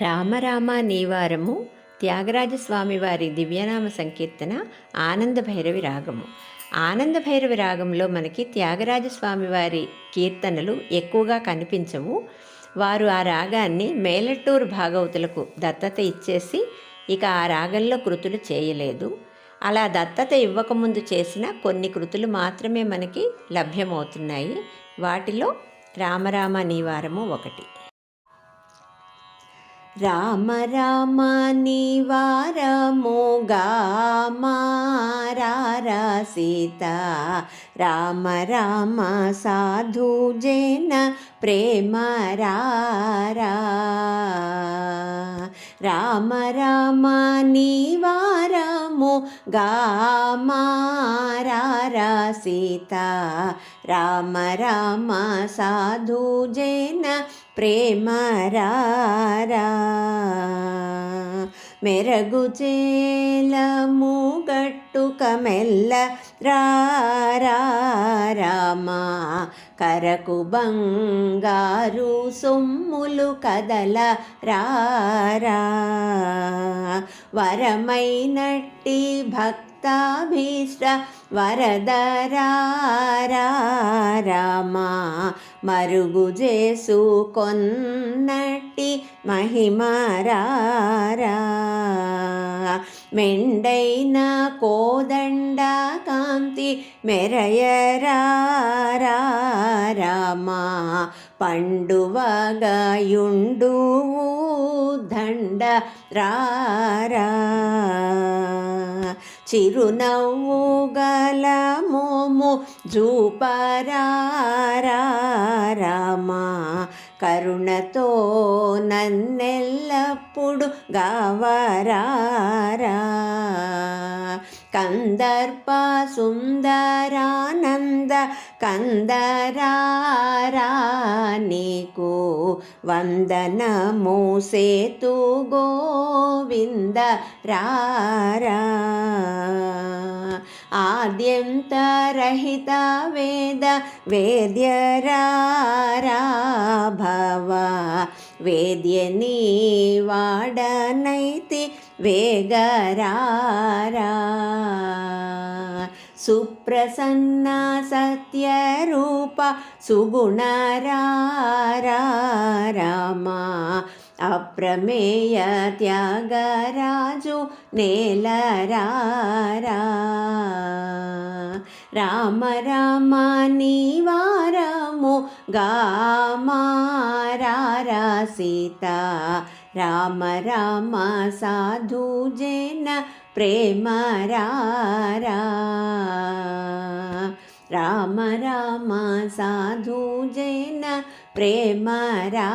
రామరామ నీవారము త్యాగరాజస్వామి వారి దివ్యనామ సంకీర్తన ఆనంద భైరవి రాగము. ఆనంద భైరవి రాగంలో మనకి త్యాగరాజస్వామి వారి కీర్తనలు ఎక్కువగా కనిపించవు. వారు ఆ రాగాన్ని మేలట్టూరు భాగవతులకు దత్తత ఇచ్చేసి ఇక ఆ రాగంలో కృతులు చేయలేదు. అలా దత్తత ఇవ్వకముందు చేసిన కొన్ని కృతులు మాత్రమే మనకి లభ్యమవుతున్నాయి. వాటిలో రామరామ నీవారము ఒకటి. రామ రామ నివారముగా సీత. రామ రామ సాధు జన ప్రేమ రారా. రామ రామ నివారము గా సీత. రామ రామ సాధు జన ప్రేమ రారా. మెరగు చేలము రారా. రామా కరకు బంగారు సొమ్ములు కదల రారా. వరమైనట్టి భక్తాభీష్ట వరదరారామా మరుగు చేసు కొన్నట్టి మహిమరారా మెండైన కోద కాంతి మెరయరారామా పండువగాయుండు దండ రారా చిరునవ్వు గల మోము జూపరారామా కరుణతో నన్నెల్లప్పుడు గవరారా. కందర్ప సుందరానంద కందరారా నీకు వందనము సేతు గోవింద రారా. ఆద్యంతరహిత వేద వేద్యరారా భవ వేద్యని వాడనైతి వేగరారా. సుప్రసన్న సత్యరూప సుగుణరామా అప్రమేయ త్యాగరాజు నేలరారా రామ రామ నివారము గామారా సీత. రామ రామ సాధు జన ప్రేమ రారా. राम राम साधु जैना प्रेमरारा